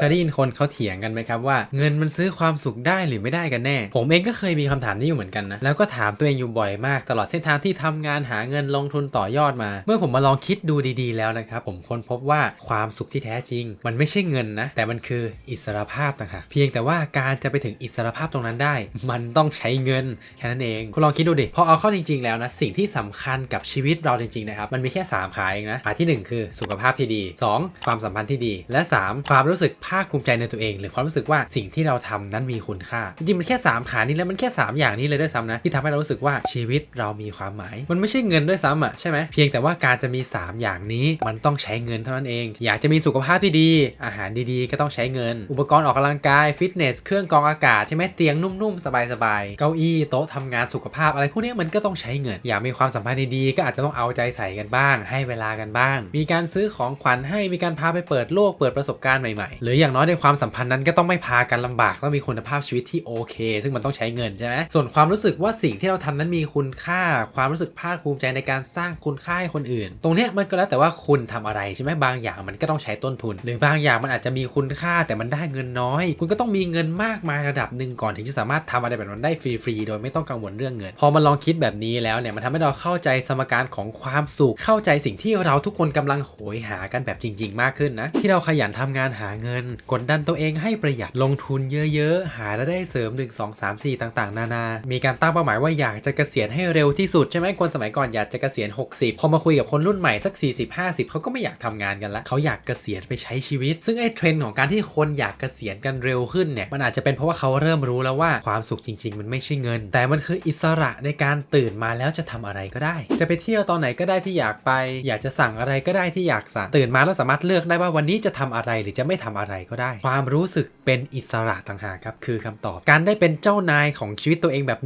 เคยได้ยินคนเขาเถียงกันไหมครับว่าเงินมันซื้อความสุขได้หรือไม่ได้กันแน่ ผมเองก็เคยมีคำถามนี้อยู่เหมือนกันนะ แล้วก็ถามตัวเองอยู่บ่อยมาก ตลอดเส้นทางที่ทำงานหาเงินลงทุนต่อยอดมา เมื่อผมมาลองคิดดูดีๆแล้วนะครับ ผมค้นพบว่าความสุขที่แท้จริง มันไม่ใช่เงินนะ แต่มันคืออิสรภาพต่างหากเพียงแต่ว่าการจะไปถึงอิสรภาพตรงนั้นได้ มันต้องใช้เงินแค่นั้นเองคุณลองคิดดูดิพอเอาเข้าจริง ๆแล้วนะสิ่งที่สำคัญกับชีวิตเราจริงๆนะครับมันมีแค่ 3 ขาเองนะขาที่หนึ่งคือสุขภาพที่ดี 2. ความสัมพันธ์ที่ดี และ 3. ความรู้สึกภาคภูมิใจในตัวเอง หรือความรู้สึกว่าสิ่งที่เราทำนั้นมีคุณค่า จริงๆมันแค่ 3 ขานี้แล้วมันแค่ 3 อย่างนี้เลยด้วยซ้ำนะที่ทำให้เรารู้สึกว่าชีวิตเรามีความหมาย มันไม่ใช่เงินด้วยซ้ำอะใช่ไหมเพียงแต่ว่าการจะมี 3 อย่างนี้มันต้องใช้เงินเท่านั้นเอง อยากจะมีสุขภาพที่ดี อาหารดีๆ ก็ต้องใช้เงิน อุปกรณ์ออกกำลังกายฟิตเนสเครื่องกรองอากาศใช่ไหมเตียงนุ่มๆสบายๆเก้าอี้โต๊ะทำงานสุขภาพอะไรพวกนี้มันก็ต้องใช้เงิน อยากมีความสัมพันธ์ดีๆก็อาจจะต้องเอาใจใส่กันบ้าง ให้เวลากันบ้าง มีการซื้อของขวัญให้มีการพาไปเปิดโลกเปิดประสบการณ์ใหม่ๆหรืออย่างน้อยในความสัมพันธ์นั้นก็ต้องไม่พากันลำบากต้องมีคุณภาพชีวิตที่โอเค ซึ่งมันต้องใช้เงินใช่ไหมส่วนความรู้สึกว่าสิ่งที่เราทำนั้นมีคุณค่า ความรู้สึกภาคภูมิใจในการสร้างคุณค่าให้คนอื่น ตรงเนี้ยมันก็แล้วแต่ว่าคุณทำอะไรใช่ไหมบางอย่างมันก็ต้องใช้ต้นทุน หรือบางอย่างมันอาจจะมีคุณค่าแต่มันได้เงินน้อย คุณก็ต้องมีเงินมากมายระดับหนึ่งก่อนถึงจะสามารถทำอะไรแบบนั้นได้ฟรีๆโดยไม่ต้องกังวลเรื่องเงิน พอมาลองคิดแบบนี้แล้วเนี่ยมันทำให้เราเข้าใจสมการของความสุขเข้าใจสิ่งที่เราทุกคนกำลังโหยหากันแบบจริง ๆ มากขึ้นนะที่เราขยันทำงานหาเงินกดดันตัวเองให้ประหยัดลงทุนเยอะๆ หารายได้เสริม 1 2 3 4 ต่างๆ นานา มีการตั้งเป้าหมายว่าอยากจะเกษียณให้เร็วที่สุดใช่ไหมคนสมัยก่อนอยากจะเกษียณ 60 พอมาคุยกับคนรุ่นใหม่สัก 40 50 เขาก็ไม่อยากทำงานกันละเขาอยากเกษียณไปใช้ชีวิต ซึ่งไอ้เทรนด์ของการที่คนอยากเกษียณกันเร็วขึ้นเนี่ยมันอาจจะเป็นเพราะว่าเขาเริ่มรู้แล้วว่าความสุขจริง ๆ มันไม่ใช่เงิน แต่มันคืออิสระในการตื่นมาแล้วจะทำอะไรก็ได้ จะไปเที่ยวตอนไหนก็ได้ที่อยากไป อยากจะสั่งอะไรก็ได้ที่อยากสั่งตื่นมาแล้วสามารถเลือกได้ว่าวันนี้จะทำอะไรหรือจะไม่ทำอะไรก็ได้ ความรู้สึกเป็นอิสระต่างหากครับ คือคำตอบ การได้เป็นเจ้านายของชีวิตตัวเองแบบ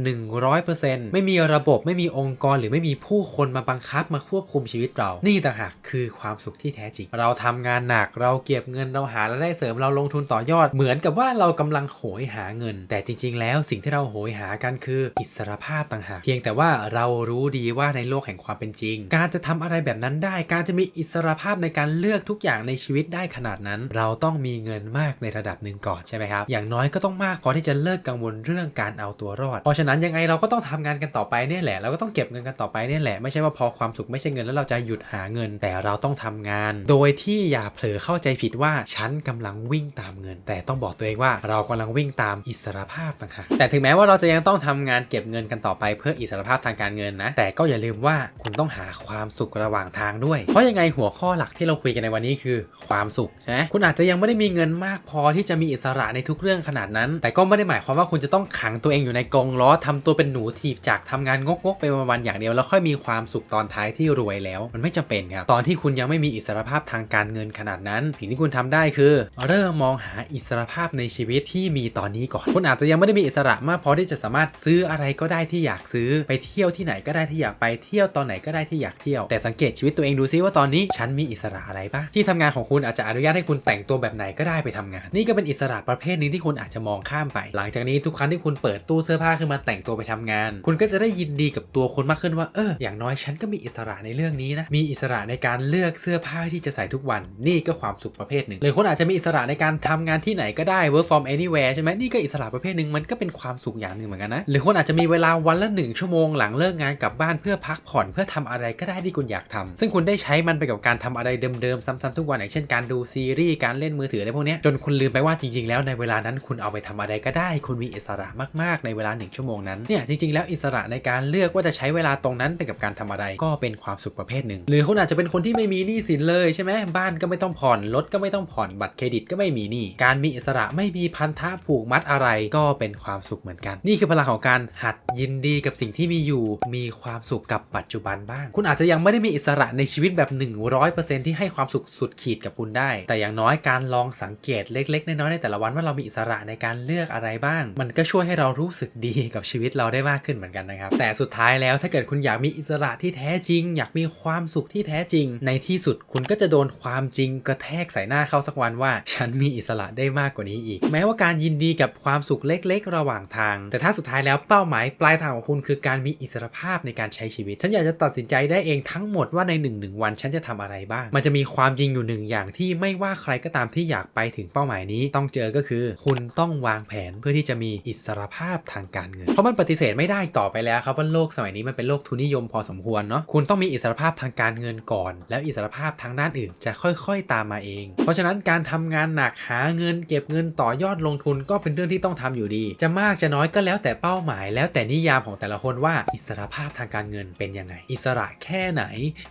100%ไม่มีระบบไม่มีองค์กรหรือไม่มีผู้คนมาบังคับมาควบคุมชีวิตเรา นี่ต่างหากคือความสุขที่แท้จริง เราทำงานหนักเราเก็บเงินเราหารายได้เสริมเราลงทุนต่อยอด เหมือนกับว่าเรากำลังโหยหาเงิน แต่จริง ๆ แล้วสิ่งที่เราโหยหากันคืออิสรภาพต่างหาก เพียงแต่ว่าเรารู้ดีว่าในโลกแห่งความเป็นจริง การจะทำอะไรแบบนั้นได้ การจะมีอิสรภาพในการเลือกทุกอย่างในชีวิตได้ขนาดนั้น เราต้องมีเงินมากในระดับหนึ่งก่อนใช่ไหมครับ อย่างน้อยก็ต้องมากพอที่จะเลิกกังวลเรื่องการเอาตัวรอด เพราะฉะนั้นยังไงเราก็ต้องทำงานกันต่อไปเนี่ยแหละ เราก็ต้องเก็บเงินกันต่อไปเนี่ยแหละ ไม่ใช่ว่าพอความสุขไม่ใช่เงินแล้วเราจะหยุดหาเงิน แต่เราต้องทำงาน โดยที่อย่าเผลอเข้าใจผิดว่าฉันกำลังวิ่งตามเงิน แต่ต้องบอกตัวเองว่าเรากำลังวิ่งตามอิสรภาพต่างหากแต่ถึงแม้ว่าเราจะยังต้องทำงานเก็บเงินกันต่อไปเพื่ออิสรภาพทางการเงินนะ แต่ก็อย่าลืมว่าคุณต้องหาความสุขระหว่างทางด้วย เพราะยังไงหัวข้อหลักที่เราคุยกันในวันนี้คือ ความสุขใช่ไหมคุณอาจจะยังไม่ได้มีีเงินมากพอที่จะมีอิสระในทุกเรื่องขนาดนั้น แต่ก็ไม่ได้หมายความว่าคุณจะต้องขังตัวเองอยู่ในกรงล้อทำตัวเป็นหนูถีบจากทำงานงกๆไปวันๆอย่างเดียวแล้วค่อยมีความสุขตอนท้ายที่รวยแล้ว มันไม่จำเป็นครับตอนที่คุณยังไม่มีอิสรภาพทางการเงินขนาดนั้น สิ่งที่คุณทำได้คือ เริ่มมองหาอิสรภาพในชีวิตที่มีตอนนี้ก่อน คุณอาจจะยังไม่ได้มีอิสระมากพอที่จะสามารถซื้ออะไรก็ได้ที่อยากซื้อไปเที่ยวที่ไหนก็ได้ที่อยากไปเที่ยวตอนไหนก็ได้ที่อยากเที่ยว แต่สังเกตชีวิตตัวเองดูซิว่าตอนนี้ฉันมีอิสระอะไรบ้างที่ทำงานของคุณอาจจะอนุญาตให้คุณแต่งตัวแบบไหนก็ได้ไปทำงาน นี่ก็เป็นอิสระประเภทหนึงที่คุณอาจจะมองข้ามไป หลังจากนี้ทุกครั้งที่คุณเปิดตู้เสื้อผ้าขึ้นมาแต่งตัวไปทำงาน คุณก็จะได้ยินดีกับตัวคุณมากขึ้นว่าเอออย่างน้อยฉันก็มีอิสระในเรื่องนี้นะมีอิสระในการเลือกเสื้อผ้าที่จะใส่ทุกวัน นี่ก็ความสุขประเภทหนึ่งหรือคุณอาจจะมีอิสระในการทำงานที่ไหนก็ได้ work from anywhere ใช่ไหมนี่ก็อิสระประเภทหนึ่งมันก็เป็นความสุขอย่างหนึ่งเหมือนกันนะหรือคุณอาจจะมีเวลาวันละหนึ่งชั่วโมงหลังเลิกงานกลับบ้านเพื่อพักผ่อนเพื่อทำอะไรก็ได้ที่คุณอยากทำซึ่งคุณได้ใช้มันไปกับการทำอะไรเดิมๆ ซ้ำๆทุกวันอย่างเช่นการดูซีรีส์การเล่นมือถืออะไรพวกนี้จนคุณลืมไปว่าจริงๆ แล้วในเวลานั้นคุณเอาไปทำอะไรก็ได้ คุณมีอิสระมากๆในเวลาหนึ่งชั่วโมงนั้นเนี่ยจริงๆ แล้วอิสระในการเลือกว่าจะใช้เวลาตรงนั้นไปกับการทำอะไร ก็เป็นความสุขประเภทหนึ่ง หรือคุณอาจจะเป็นคนที่ไม่มีหนี้สินเลยใช่ไหมบ้านก็ไม่ต้องผ่อนรถก็ไม่ต้องผ่อนบัตรเครดิตก็ไม่มีหนี้การมีอิสระไม่มีพันธะผูกมัดอะไร ก็เป็นความสุขเหมือนกัน นี่คือพลังของการหัดยินดีกับสิ่งที่มีอยู่ มีความสุขกับปัจจุบันบ้าง คุณอาจจะยังไม่ได้มีอิสระในชีวิตแบบ 100%ที่ให้ความสุขสุดขีดกับคุณได้ แต่อย่างน้อยการลองสังเกตเล็ก ๆ น้อยๆในแต่ละวันว่าเรามีอิสระในการเลือกอะไรบ้าง มันก็ช่วยให้เรารู้สึกดีกับชีวิตเราได้มากขึ้นเหมือนกันนะครับ แต่สุดท้ายแล้วถ้าเกิดคุณอยากมีอิสระที่แท้จริง อยากมีความสุขที่แท้จริง ในที่สุดคุณก็จะโดนความจริงกระแทกใส่หน้าเข้าสักวันว่า ฉันมีอิสระได้มากกว่านี้อีก แม้ว่าการยินดีกับความสุขเล็ก ๆ ระหว่างทาง แต่ถ้าสุดท้ายแล้วเป้าหมายปลายทางของคุณคือการมีอิสรภาพในการใช้ชีวิต ฉันอยากจะตัดสินใจได้เองทั้งหมดว่าในหนึ่งหนึ่งวันฉันจะทำอะไรบ้าง มันจะมีความจริงอยู่หนึ่งอย่างที่ไม่ว่าใครก็ตามที่อยากากไปถึงเป้าหมายนี้ต้องเจอก็คือ คุณต้องวางแผนเพื่อที่จะมีอิสรภาพทางการเงิน เพราะมันปฏิเสธไม่ได้ต่อไปแล้วครับว่าโลกสมัยนี้มันเป็นโลกทุนนิยมพอสมควรเนาะคุณต้องมีอิสรภาพทางการเงินก่อน แล้วอิสรภาพทางด้านอื่นจะค่อยๆ ตามมาเอง เพราะฉะนั้นการทำงานหนักหาเงิน เก็บเงินต่อยอดลงทุนก็เป็นเรื่องที่ต้องทำอยู่ดี จะมากจะน้อยก็แล้วแต่เป้าหมาย แล้วแต่นิยามของแต่ละคนว่าอิสรภาพทางการเงินเป็นยังไง อิสระแค่ไหน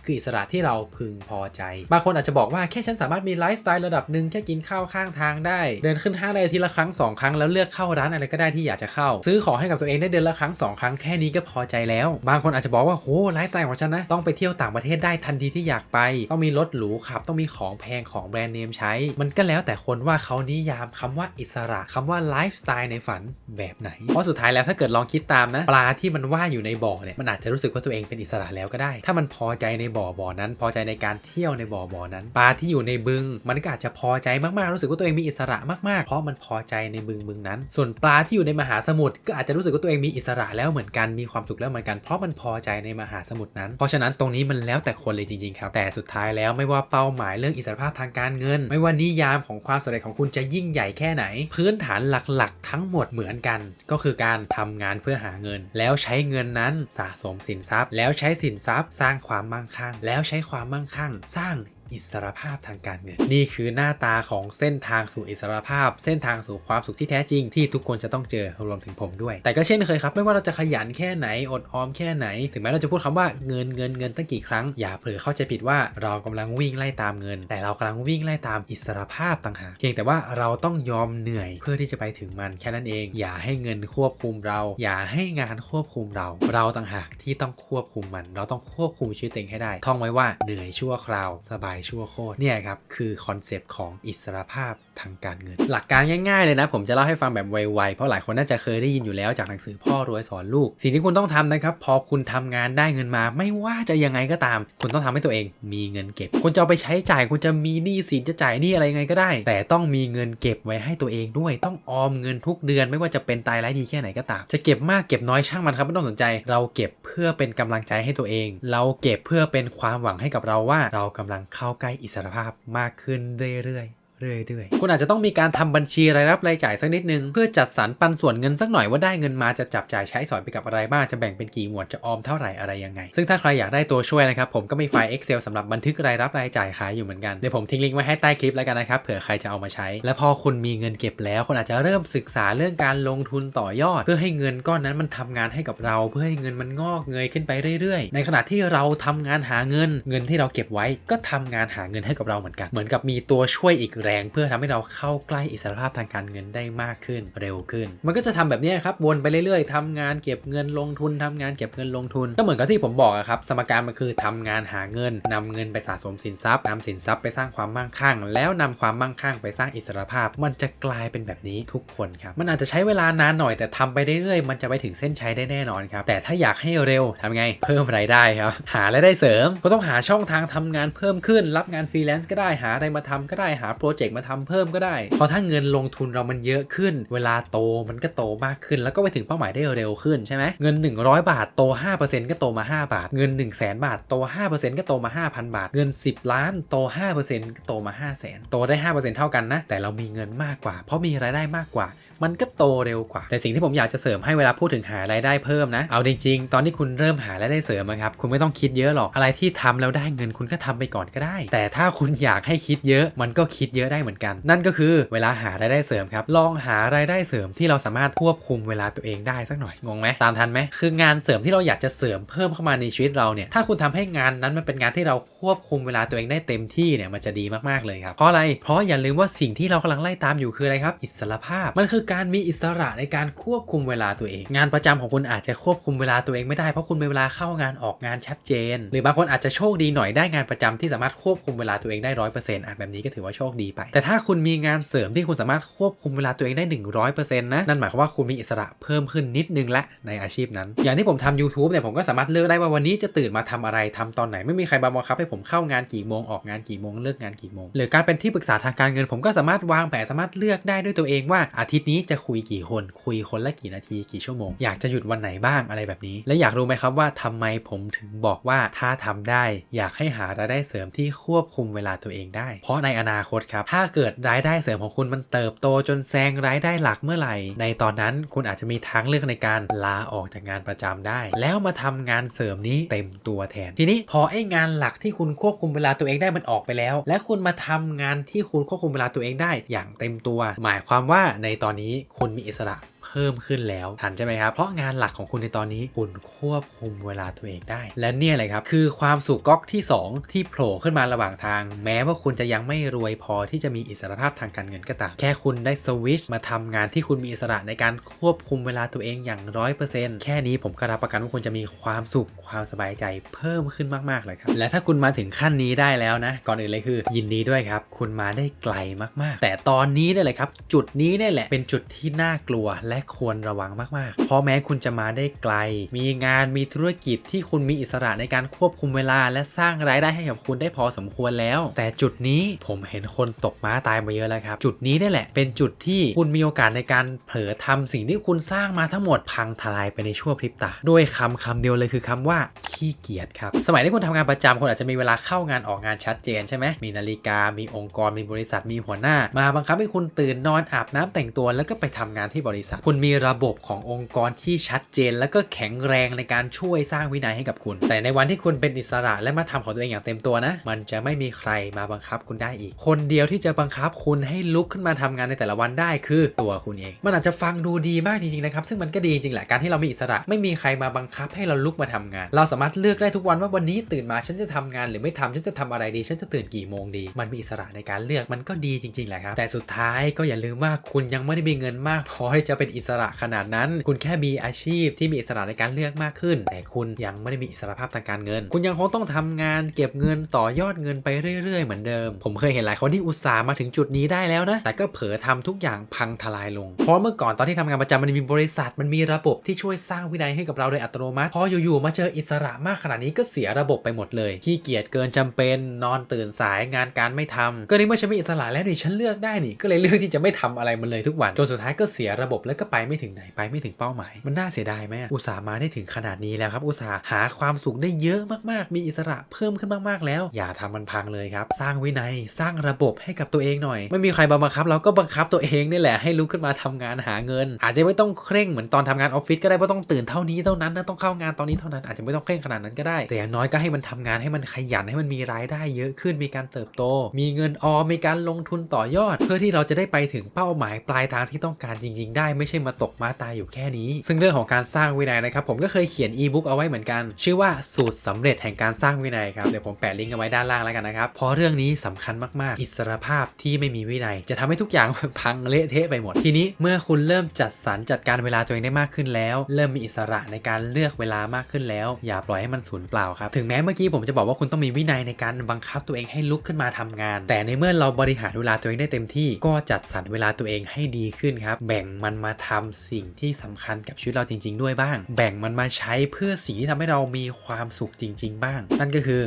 คืออิสระที่เราพึงพอใจ บางคนอาจจะบอกว่าแค่ฉันสามารถมีไลฟ์สไตล์ระดับหนึ่งแค่กินข้าวข้างทางได้ เดินขึ้นห้างได้ทีละครั้งสองครั้งแล้วเลือกเข้าร้านอะไรก็ได้ที่อยากจะเข้า ซื้อของให้กับตัวเองได้เดือนละครั้งสองครั้งแค่นี้ก็พอใจแล้ว บางคนอาจจะบอกว่าโหไลฟ์สไตล์ของฉันนะต้องไปเที่ยวต่างประเทศได้ทันทีที่อยากไป ต้องมีรถหรูขับต้องมีของแพงของแบรนด์เนมใช้ มันก็แล้วแต่คนว่าเขานิยามคำว่าอิสระคำว่าไลฟ์สไตล์ในฝันแบบไหนเพราะสุดท้ายแล้วถ้าเกิดลองคิดตามนะ ปลาที่มันว่ายอยู่ในบ่อเนี่ยมันอาจจะรู้สึกว่าตัวเองเป็นอิสระแล้วก็ได้ ถ้ามันพอใจในบ่อบ่อนั้น พอใจในการเที่ยวในบ่อบ่อนั้น ปลาที่อยู่ในบึง มันก็อาจจะพอใจมากๆ รู้สึกว่าตัวเองมีอิสระมากๆ เพราะมันพอใจในบึงบึงนั้น ส่วนปลาที่อยู่ในมหาสมุทรก็อาจจะรู้สึกว่าตัวเองมีอิสระแล้วเหมือนกันมีความสุขแล้วเหมือนกันเพราะมันพอใจในมหาสมุทรนั้น เพราะฉะนั้นตรงนี้มันแล้วแต่คนเลยจริงๆครับ แต่สุดท้ายแล้วไม่ว่าเป้าหมายเรื่องอิสรภาพทางการเงิน ไม่ว่านิยามของความสำเร็จของคุณจะยิ่งใหญ่แค่ไหน พื้นฐานหลักๆ ทั้งหมดเหมือนกัน ก็คือการทำงานเพื่อหาเงิน แล้วใช้เงินนั้นสะสมสินทรัพย์ แล้วใช้สินทรัพย์ สร้างความมั่งคั่ง แล้วใช้ความมั่งคั่ง สร้าง อิสรภาพทางการเงิน นี่คือหน้าตาของเส้นทางสู่อิสรภาพ เส้นทางสู่ความสุขที่แท้จริงที่ทุกคนจะต้องเจอรวมถึงผมด้วย แต่ก็เช่นเคยครับ ไม่ว่าเราจะขยันแค่ไหนอดออมแค่ไหน ถึงแม้เราจะพูดคำว่าเงินเงินเงินตั้งกี่ครั้ง อย่าเผลอเข้าใจผิดว่าเรากำลังวิ่งไล่ตามเงิน แต่เรากำลังวิ่งไล่ตามอิสรภาพต่างหากเพียงแต่ว่าเราต้องยอมเหนื่อยเพื่อที่จะไปถึงมันแค่นั้นเอง อย่าให้เงินควบคุมเรา อย่าให้งานควบคุมเรา เราต่างหากที่ต้องควบคุมมัน เราต้องควบคุมชีวิตเองให้ได้ ท่องไว้ว่าเหนื่อยชั่วคราวสบายชั่วโคตรเนี่ยครับคือคอนเซปต์ของอิสรภาพ ทางการเงิน หลักการง่ายๆเลยนะ ผมจะเล่าให้ฟังแบบไวๆเพราะหลายคนน่าจะเคยได้ยินอยู่แล้วจากหนังสือพ่อรวยสอนลูก สิ่งที่คุณต้องทำนะครับ พอคุณทำงานได้เงินมา ไม่ว่าจะยังไงก็ตาม คุณต้องทำให้ตัวเอง มีเงินเก็บ คุณจะเอาไปใช้จ่ายคุณจะมีหนี้สินจะจ่ายหนี้อะไรยังไงก็ได้ แต่ต้องมีเงินเก็บไว้ให้ตัวเองด้วย ต้องออมเงินทุกเดือนไม่ว่าจะเป็นตายร้ายดีแค่ไหนก็ตาม จะเก็บมากเก็บน้อยช่างมันครับไม่ต้องสนใจ เราเก็บเพื่อเป็นกำลังใจให้ตัวเอง เราเก็บเพื่อเป็นความหวังให้กับเราว่า เรากำลังเข้าใกล้อิสรภาพมากขึ้นเรื่อยๆ เรื่อยๆ คุณอาจจะต้องมีการทำบัญชีรายรับรายจ่ายสักนิดนึง เพื่อจัดสรรปันส่วนเงินสักหน่อยว่าได้เงินมาจะจับจ่ายใช้สอยไปกับอะไรบ้าง จะแบ่งเป็นกี่หมวดจะออมเท่าไหร่อะไรยังไง ซึ่งถ้าใครอยากได้ตัวช่วยนะครับ ผมก็มีไฟล์ Excel สำหรับบันทึกรายรับรายจ่ายขายอยู่เหมือนกัน เดี๋ยวผมทิ้งลิงก์ไว้ให้ใต้คลิปแล้วกันนะครับ เผื่อใครจะเอามาใช้ และพอคุณมีเงินเก็บแล้ว คุณอาจจะเริ่มศึกษาเรื่องการลงทุนต่อยอด เพื่อให้เงินก้อนนั้นมันทำงานให้กับเรา เพื่อให้เงินมันงอกเงยขึ้นไปเรื่อยๆ ในขณะที่เราทำงานหาเงิน เงินที่เราเก็บไว้ก็ทำงานหาเงินให้กับเราเหมือนกัน เหมือนกับมีตัวช่วยอีกแรงเพื่อทำให้เราเข้าใกล้อิสรภาพทางการเงินได้มากขึ้นเร็วขึ้น มันก็จะทำแบบนี้ครับวนไปเรื่อยๆทำงานเก็บเงินลงทุนทำงานเก็บเงินลงทุน ก็เหมือนกับที่ผมบอกครับสมการมันคือทำงานหาเงินนำเงินไปสะสมสินทรัพย์นำสินทรัพย์ไปสร้างความมั่งคั่ง แล้วนำความมั่งคั่งไปสร้างอิสรภาพ มันจะกลายเป็นแบบนี้ทุกคนครับมันอาจจะใช้เวลานานหน่อยแต่ทำไปเรื่อยๆมันจะไปถึงเส้นชัยได้แน่นอนครับแต่ถ้าอยากให้เร็วทำไง เพิ่มรายได้ครับหารายได้เสริม ก็ต้องหาช่องทางทำงานเพิ่มขึ้น รับงานฟรีแลนซ์ก็ได้หาอะไรมาทำก็ได้หาโปรเจกต์มาทำเพิ่มก็ได้ เพราะถ้าเงินลงทุนเรามันเยอะขึ้น เวลาโตมันก็โตมากขึ้น แล้วก็ไปถึงเป้าหมายได้เร็วขึ้นใช่ไหมเงิน 100 บาทโต 5%ก็โตมา 5 บาท เงิน 1 0 0 0 0แบาทโต 5%ก็โตมา 5,000 บาท เงิน 10 ล้านโต 5%ก็โตมา 5 0 0 0 0 0โตได้ 5%เท่ากันนะ แต่เรามีเงินมากกว่า เพราะมีรายได้มากกว่า มันก็โตเร็วกว่า แต่สิ่งที่ผมอยากจะเสริมให้เวลาพูดถึงหารายได้เพิ่มนะ เอาจริงๆ ตอนที่คุณเริ่มหารายได้เสริมอะครับ คุณไม่ต้องคิดเยอะหรอก อะไรที่ทำแล้วได้เงินคุณก็ทำไปก่อนก็ได้ แต่ถ้าคุณอยากให้คิดเยอะ มันก็คิดเยอะได้เหมือนกัน นั่นก็คือเวลาหารายได้เสริมครับ ลองหารายได้เสริมที่เราสามารถควบคุมเวลาตัวเองได้สักหน่อย งงไหมตามทันไหม คืองานเสริมที่เราอยากจะเสริมเพิ่มเข้ามาในชีวิตเราเนี่ย ถ้าคุณทำให้งานนั้นมันเป็นงานที่เราควบคุมเวลาตัวเองได้เต็มที่เนี่ย มันจะดีมากๆเลยครับ เพราะอะไร เพราะอย่าลืมว่าสิ่งที่เรากลังไล่ตามอยู่คืออะไรครับ อิสรภาพ มันคือการมีอิสระในการควบคุมเวลาตัวเอง งานประจำของคุณอาจจะควบคุมเวลาตัวเองไม่ได้เพราะคุณมีเวลาเข้างานออกงานชัดเจน หรือบางคนอาจจะโชคดีหน่อยได้งานประจำที่สามารถควบคุมเวลาตัวเองได้ร้อยเปอร์เซ็นต์อะแบบนี้ก็ถือว่าโชคดีไป แต่ถ้าคุณมีงานเสริมที่คุณสามารถควบคุมเวลาตัวเองได้100%นต์นะนั่นหมายความว่าคุณมีอิสระเพิ่มขึ้นนิดนึงละในอาชีพนั้น อย่างที่ผมทำ YouTube เนี่ยผมก็สามารถเลือกได้ว่าวันนี้จะตื่นมาทำอะไรทำตอนไหนไม่มีใครบังคับให้ผมเข้างานกี่โมงออกงานกี่โมงเลิกงานกี่โมงหรือการเป็นที่ปรึกษาทางการเงินผมก็สามารถวางแผนสามารถเลือกได้ด้วยตัวเองว่าอาทิตย์นี้นี้จะคุยกี่คน คุยคนละกี่นาทีกี่ชั่วโมง อยากจะหยุดวันไหนบ้างอะไรแบบนี้ และอยากรู้ไหมครับว่าทำไมผมถึงบอกว่าถ้าทำได้ อยากให้หารายได้เสริมที่ควบคุมเวลาตัวเองได้ เพราะในอนาคตครับ ถ้าเกิดรายได้เสริมของคุณมันเติบโตจนแซงรายได้หลักเมื่อไหร่ ในตอนนั้นคุณอาจจะมีทางเลือกในการลาออกจากงานประจำได้ แล้วมาทำงานเสริมนี้เต็มตัวแทน ทีนี้พอไอ้งานหลักที่คุณควบคุมเวลาตัวเองได้มันออกไปแล้ว และคุณมาทำงานที่คุณควบคุมเวลาตัวเองได้ อย่างเต็มตัว หมายความว่าในตอนนี้คุณมีอิสระ พิ่มขึ้นแล้วทันใช่ไหมครับ เพราะงานหลักของคุณในตอนนี้คุณควบคุมเวลาตัวเองได้ และเนี่ยเลยครับคือความสุขก๊อกที่ 2 ที่โผล่ขึ้นมาระหว่างทาง แม้ว่าคุณจะยังไม่รวยพอที่จะมีอิสรภาพทางการเงินก็ตามแค่คุณได้สวิชมาทำงานที่คุณมีอิสระในการควบคุมเวลาตัวเองอย่างร้อยเปอร์เซ็นต์แค่นี้ผมก็รับประกันว่าคุณจะมีความสุขความสบายใจเพิ่มขึ้นมากๆเลยครับและถ้าคุณมาถึงขั้นนี้ได้แล้วนะ ก่อนอื่นเลยคือ ยินดีด้วยครับ คุณมาได้ไกลมากๆ แต่ตอนนี้นี่ยเลยครับ จุดนี้นี่แหละเป็นจุดที่น่ากลัวและควรระวังมากๆ เพราะแม้คุณจะมาได้ไกล มีงานมีธุรกิจที่คุณมีอิสระในการควบคุมเวลา และสร้างรายได้ให้กับคุณได้พอสมควรแล้ว แต่จุดนี้ผมเห็นคนตกม้าตายมาเยอะแล้วครับ จุดนี้นี่แหละ เป็นจุดที่คุณมีโอกาสในการเผลอทำสิ่งที่คุณสร้างมาทั้งหมดพังทลายไปในชั่วพริบตาด้วยคำคำเดียวเลยคือคำว่าขี้เกียจครับ สมัยที่คุณทำงานประจำคุณอาจจะมีเวลาเข้างานออกงานชัดเจนใช่ไหมมีนาฬิกา มีองค์กร มีบริษัท มีหัวหน้า มาบังคับให้คุณตื่นนอนอาบน้ำแต่งตัวแล้วก็ไปทำงานที่บริษัท คุณมีระบบขององค์กรที่ชัดเจน แล้วก็แข็งแรงในการช่วยสร้างวินัยให้กับคุณ แต่ในวันที่คุณเป็นอิสระและมาทำของตัวเองอย่างเต็มตัวนะ มันจะไม่มีใครมาบังคับคุณได้อีก คนเดียวที่จะบังคับคุณให้ลุกขึ้นมาทำงานในแต่ละวันได้คือตัวคุณเอง มันอาจจะฟังดูดีมากจริงๆนะครับ ซึ่งมันก็ดีจริงแหละ การที่เรามีอิสระ ไม่มีใครมาบังคับให้เราลุกมาทำงาน เราสามารถเลือกได้ทุกวันว่าวันนี้ตื่นมาฉันจะทำงานหรือไม่ทำฉันจะทำอะไรดี ฉันจะตื่นกี่โมงดี มันมีอิสระในการเลือก มันก็ดีจริงๆแหละครับ แต่สุดท้ายก็อย่าลืมว่าคุณยังไม่ได้มีเงินมากพอที่จะเป็นอิสสระขนาดนั้น คุณแค่มีอาชีพที่มีอิสระในการเลือกมากขึ้น แต่คุณยังไม่ได้มีอิสระภาพทางการเงิน คุณยังคงต้องทำงานเก็บเงินต่อยอดเงินไปเรื่อยๆ เหมือนเดิม ผมเคยเห็นหลายคนที่อุตส่าห์มาถึงจุดนี้ได้แล้วนะ แต่ก็เผลอทำทุกอย่างพังทลายลง เพราะเมื่อก่อนตอนที่ทำงานประจำมันมีบริษัท มันมีระบบที่ช่วยสร้างวินัยให้กับเราโดยอัตโนมัติ พออยู่ๆมาเจออิสระมากขนาดนี้ก็เสียระบบไปหมดเลย ขี้เกียจเกินจำเป็น นอนตื่นสายงานการไม่ทำก็ในเมื่อฉันมีอิสระแล้วนี่ฉันเลือกได้นี่ ก็เลยเลือกที่จะไม่ทำอะไรมันเลยทุกวัน จนสุดท้ายก็เสียระบบแล้วก็ไปไม่ถึงไหนไปไม่ถึงเป้าหมาย มันน่าเสียดายไหมอะอุตส่าห์มาได้ถึงขนาดนี้แล้วครับ อุตส่าห์หาความสุขได้เยอะมากๆ มีอิสระเพิ่มขึ้นมากๆแล้ว อย่าทำมันพังเลยครับ สร้างวินัยสร้างระบบให้กับตัวเองหน่อย ไม่มีใครบังคับ เราก็บังคับตัวเองนี่แหละให้ลุกขึ้นมาทำงานหาเงิน อาจจะไม่ต้องเคร่งเหมือนตอนทำงานออฟฟิศก็ได้ว่าต้องตื่นเท่านี้เท่านั้นนะต้องเข้างานตอนนี้เท่านั้นอาจจะไม่ต้องเคร่งขนาดนั้นก็ได้ แต่อย่างน้อยก็ให้มันทำงานให้มันขยันให้มันมีรายได้เยอะขึ้นมีการเติบโต มีเงินออมมีการลงทุนต่อยอด เพื่อที่เราจะได้ไปถึงเป้าหมายปลายทางที่ต้องการจริง ๆ ได้ไม่ใช่มาตกมาตายอยู่แค่นี้ ซึ่งเรื่องของการสร้างวินัยนะครับผมก็เคยเขียนอีบุ๊กเอาไว้เหมือนกัน ชื่อว่าสูตรสำเร็จแห่งการสร้างวินัยครับเดี๋ยวผมแปะลิงก์เอาไว้ด้านล่างแล้วกันนะครับเพราะเรื่องนี้สำคัญมากๆ อิสรภาพที่ไม่มีวินัย จะทำให้ทุกอย่างพังเละเทะไปหมด ทีนี้เมื่อคุณเริ่มจัดสรรจัดการเวลาตัวเองได้มากขึ้นแล้ว เริ่มมีอิสระในการเลือกเวลามากขึ้นแล้ว อย่าปล่อยให้มันสูญเปล่าครับถึงแม้เมื่อกี้ผมจะบอกว่าคุณต้องมีวินัยในการบังคับตัวเองให้ลุกขึ้นมาทำงาน แต่ในเมื่อเราบริหารเวลาตัวเองได้เต็มที่ ก็จัดสรรเวลาตัวเองให้ดีขึ้นครับแบ่งมันมาทำสิ่งที่สำคัญกับชีวิตเราจริง ๆ ด้วยบ้าง แบ่งมันมาใช้เพื่อสิ่งที่ทำให้เรามีความสุขจริง ๆ บ้าง นั่นก็คือ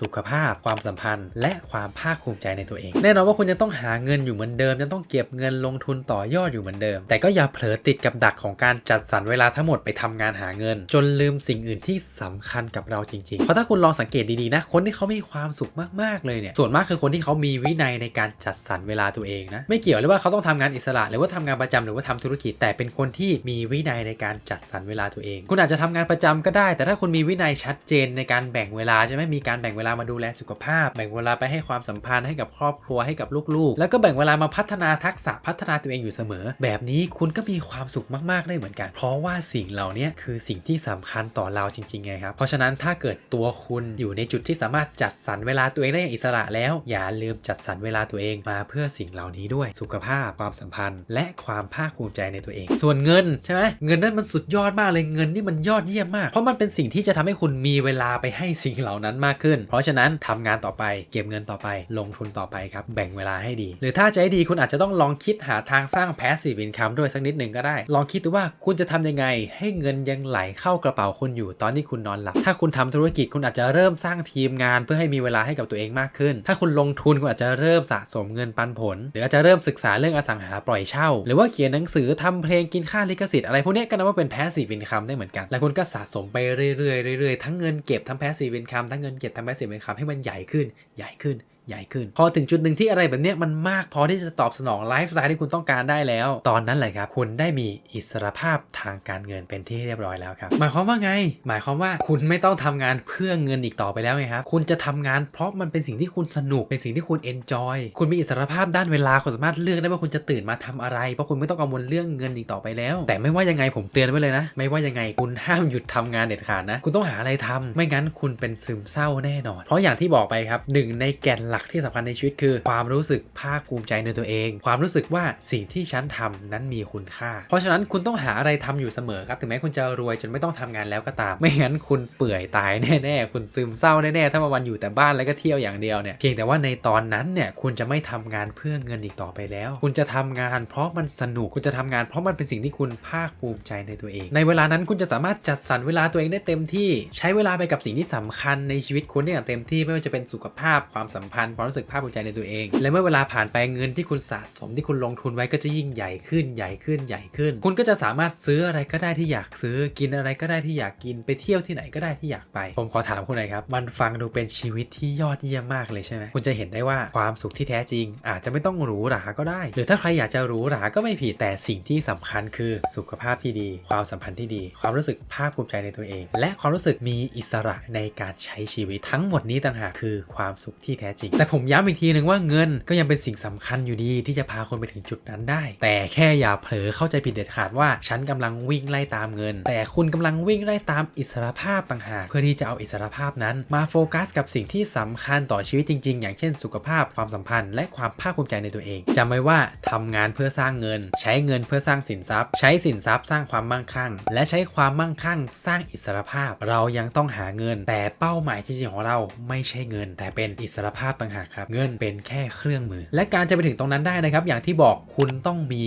สุขภาพ ความสัมพันธ์ และความภาคภูมิใจในตัวเอง แน่นอนว่าคุณจะต้องหาเงินอยู่เหมือนเดิมจะต้องเก็บเงินลงทุนต่อยอดอยู่เหมือนเดิม แต่ก็อย่าเผลอติดกับดักของการจัดสรรเวลาทั้งหมดไปทำงานหาเงิน จนลืมสิ่งอื่นที่สำคัญกับเราจริงๆ เพราะถ้าคุณลองสังเกตดีๆนะ คนที่เขามีความสุขมากๆเลยเนี่ยส่วนมากคือคนที่เขามีวินัยในการจัดสรรเวลาตัวเองนะไม่เกี่ยวเลยว่าเขาต้องทำงานอิสระหรือว่าทำงานประจำหรือว่าทำธุรกิจ แต่เป็นคนที่มีวินัยในการจัดสรรเวลาตัวเอง คุณอาจจะทำงานประจำก็ได้ แต่ถ้าคุณมีวินัยชัดเจนในการแบ่งเวลาใช่ไหมมีการแบ่งเวลามาดูแลสุขภาพ แบ่งเวลาไปให้ความสัมพันธ์ให้กับครอบครัวให้กับลูกๆ แล้วก็แบ่งเวลามาพัฒนาทักษะพัฒนาตัวเองอยู่เสมอ แบบนี้คุณก็มีความสุขมากๆได้เหมือนกัน เพราะว่าสิ่งเหล่านี้คือสิ่งที่สำคัญต่อเราจริงๆไงครับ เพราะฉะนั้นถ้าเกิดตัวคุณอยู่ในจุดที่สามารถจัดสรรเวลาตัวเองได้อย่างอิสระแล้ว อย่าลืมจัดสรรเวลาตัวเองมาเพื่อสิ่งเหล่านี้ด้วยสุขภาพความสัมพันธ์ และความภาคภูมิใจในตัวเอง ส่วนเงินใช่ไหมเงินนั่นมันสุดยอดมากเลยเงินนี่มันยอดเยี่ยมมาก เพราะมันเป็นสิ่งที่จะทำให้คุณมีเวลาไปให้สิ่งเหล่านั้นมากขึ้นเพราะฉะนั้นทำงานต่อไปเก็บเงินต่อไป ลงทุนต่อไปครับแบ่งเวลาให้ดี หรือถ้าจะให้ดีคุณอาจจะต้องลองคิดหาทางสร้าง passive income ด้วยสักนิดหนึ่งก็ได้ ลองคิดดูว่าคุณจะทำยังไง ให้เงินยังไหลเข้ากระเป๋าคุณอยู่ตอนที่คุณนอนหลับถ้าคุณทำธุรกิจคุณอาจจะเริ่มสร้างทีมงาน เพื่อให้มีเวลาให้กับตัวเองมากขึ้น ถ้าคุณลงทุนคุณอาจจะเริ่มสะสมเงินปันผล หรืออาจจะเริ่มศึกษาเรื่องอสังหาปล่อยเช่า หรือว่าเขียนหนังสือทำเพลงกินค่าลิขสิทธิ์อะไรพวกนี้ก็นับว่าเป็น passive income ได้เหมือนกัน แล้วคุณก็สะสมไปเรื่อยๆเรื่อยๆทั้งเงินเก็บทั้ง passive income ทั้งเงินเก็บทั้ง passive income ให้มันใหญ่ขึ้นใหญ่ขึ้น ใหญ่ขึ้น พอถึงจุดหนึ่งที่อะไรแบบนี้มันมากพอที่จะตอบสนองไลฟ์สไตล์ที่คุณต้องการได้แล้ว ตอนนั้นแหละครับ คุณได้มีอิสรภาพทางการเงินเป็นที่เรียบร้อยแล้วครับ หมายความว่าไง หมายความว่าคุณไม่ต้องทำงานเพื่อเงินอีกต่อไปแล้วไงครับ คุณจะทำงานเพราะมันเป็นสิ่งที่คุณสนุก เป็นสิ่งที่คุณเอนจอย คุณมีอิสรภาพด้านเวลา คุณสามารถเลือกได้ว่าคุณจะตื่นมาทำอะไร เพราะคุณไม่ต้องกังวลเรื่องเงินอีกต่อไปแล้ว แต่ไม่ว่ายังไงผมเตือนไว้เลยนะ ไม่ว่ายังไงคุณห้ามหยุดทำงานเด็ดขาดนะ คุณต้องหาอะไรทำไม่งั้นคุณเป็นซึมเศร้าแน่นอน เพราะอย่างที่บอกไปครับหนึ่งในแก่นหลักที่สำคัญในชีวิตคือ ความรู้สึกภาคภูมิใจในตัวเอง ความรู้สึกว่าสิ่งที่ฉันทำนั้นมีคุณค่า เพราะฉะนั้นคุณต้องหาอะไรทำอยู่เสมอครับถึงแม้คุณจะรวยจนไม่ต้องทำงานแล้วก็ตาม ไม่งั้นคุณเปื่อยตายแน่ๆคุณซึมเศร้าแน่ๆถ้ามาวันอยู่แต่บ้านแล้วก็เที่ยวอย่างเดียวเนี่ยเพียงแต่ว่าในตอนนั้นเนี่ยคุณจะไม่ทำงานเพื่อเงินอีกต่อไปแล้ว คุณจะทำงานเพราะมันสนุกคุณจะทำงานเพราะมันเป็นสิ่งที่คุณภาคภูมิใจในตัวเอง ในเวลานั้นคุณจะสามารถจัดสรรเวลาตัวเองได้เต็มที่ ใช้เวลาไปกับสิ่งที่สำคัญในชีวิตคุณได้อย่างเต็มที่ไม่ว่าจะเป็นสุขภาพความสัมพันธ์ความรู้สึกภาคภูมิใจในตัวเอง และเมื่อเวลาผ่านไปเงินที่คุณสะสมที่คุณลงทุนไว้ก็จะยิ่งใหญ่ขึ้นใหญ่ขึ้นใหญ่ขึ้น คุณก็จะสามารถซื้ออะไรก็ได้ที่อยากซื้อกินอะไรก็ได้ที่อยากกินไปเที่ยวที่ไหนก็ได้ที่อยากไป ผมขอถามคุณหน่อยครับ มันฟังดูเป็นชีวิตที่ยอดเยี่ยมมากเลยใช่ไหมคุณจะเห็นได้ว่าความสุขที่แท้จริง อาจจะไม่ต้องหรูหราก็ได้ หรือถ้าใครอยากจะหรูหราก็ไม่ผิดแต่สิ่งที่สำคัญคือสุขภาพที่ดี ความสัมพันธ์ที่ดี ความรู้สึกภาคภูมิใจในตัวเอง และความรู้สึกมีอิสระในการใช้ชีวิตทั้งหมดนี้ต่างหากคือความสุขที่แท้จริงแต่ผมย้ำอีกทีหนึ่งว่าเงินก็ยังเป็นสิ่งสำคัญอยู่ดีที่จะพาคนไปถึงจุดนั้นได้ แต่แค่อย่าเผลอเข้าใจผิดเด็ดขาดว่าฉันกำลังวิ่งไล่ตามเงิน แต่คุณกำลังวิ่งไล่ตามอิสรภาพต่างหาก เพื่อที่จะเอาอิสรภาพนั้น มาโฟกัสกับสิ่งที่สำคัญต่อชีวิตจริง ๆ อย่างเช่นสุขภาพความสัมพันธ์ และความภาคภูมิใจในตัวเองจำไว้ว่าทำงานเพื่อสร้างเงิน ใช้เงินเพื่อสร้างสินทรัพย์ ใช้สินทรัพย์สร้างความมั่งคั่ง และใช้ความมั่งคั่ง สร้างอิสรภาพ เรายังต้องหาเงิน แต่เป้าหมายจริงๆของเราไม่ใช่เงิน แต่เป็นอิสรภาพต่างหากครับ เงินเป็นแค่เครื่องมือ และการจะไปถึงตรงนั้นได้นะครับ อย่างที่บอกคุณต้องมี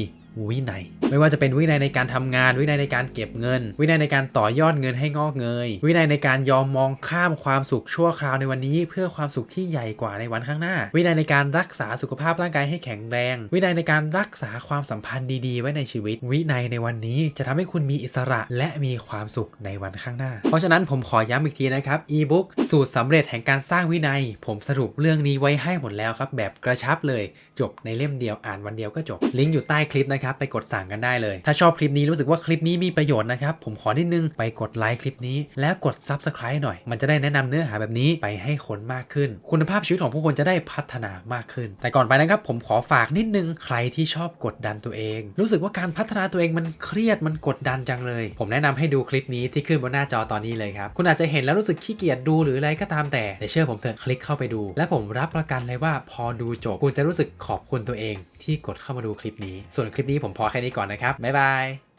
วินัย ไม่ว่าจะเป็นวินัยในการทำงาน วินัยในการเก็บเงิน วินัยในการต่อยอดเงินให้งอกเงย วินัยในการยอมมองข้ามความสุขชั่วคราวในวันนี้ เพื่อความสุขที่ใหญ่กว่าในวันข้างหน้า วินัยในการรักษาสุขภาพร่างกายให้แข็งแรง วินัยในการรักษาความสัมพันธ์ดีๆ ไว้ในชีวิต วินัยในวันนี้จะทำให้คุณมีอิสระและมีความสุขในวันข้างหน้า เพราะฉะนั้นผมขอย้ำอีกทีนะครับอีบุ๊กสูตรสำเร็จแห่งการสร้างวินัย ผมสรุปเรื่องนี้ไว้ให้หมดแล้วครับแบบกระชับเลย จบในเล่มเดียวอ่านวันเดียวก็จบลิงก์อยู่ใต้คลิปนะครับไปกดสั่งกันได้เลย ถ้าชอบคลิปนี้รู้สึกว่าคลิปนี้มีประโยชน์นะครับผมขอนิดนึงไปกดไลค์คลิปนี้ แล้วกด Subscribe หน่อย มันจะได้แนะนำเนื้อหาแบบนี้ไปให้คนมากขึ้น คุณภาพชีวิตของผู้คนจะได้พัฒนามากขึ้น แต่ก่อนไปนะครับผมขอฝากนิดนึงใครที่ชอบกดดันตัวเอง รู้สึกว่าการพัฒนาตัวเองมันเครียดมันกดดันจังเลย ผมแนะนำให้ดูคลิปนี้ที่ขึ้นบนหน้าจอตอนนี้เลยครับคุณอาจจะเห็นแล้วรู้สึกขี้เกียจดูหรืออะไรก็ตามแต่แต่เชื่อผมเถอะคลิกเข้าไปดู และผมรับประกันเลยว่าพอดูจบคุณจะรู้สึกขอบคุณตัวเอง ที่กดเข้ามาดูคลิปนี้ ส่วนคลิปนี้ผมพอแค่นี้ก่อนนะครับ บ๊ายบาย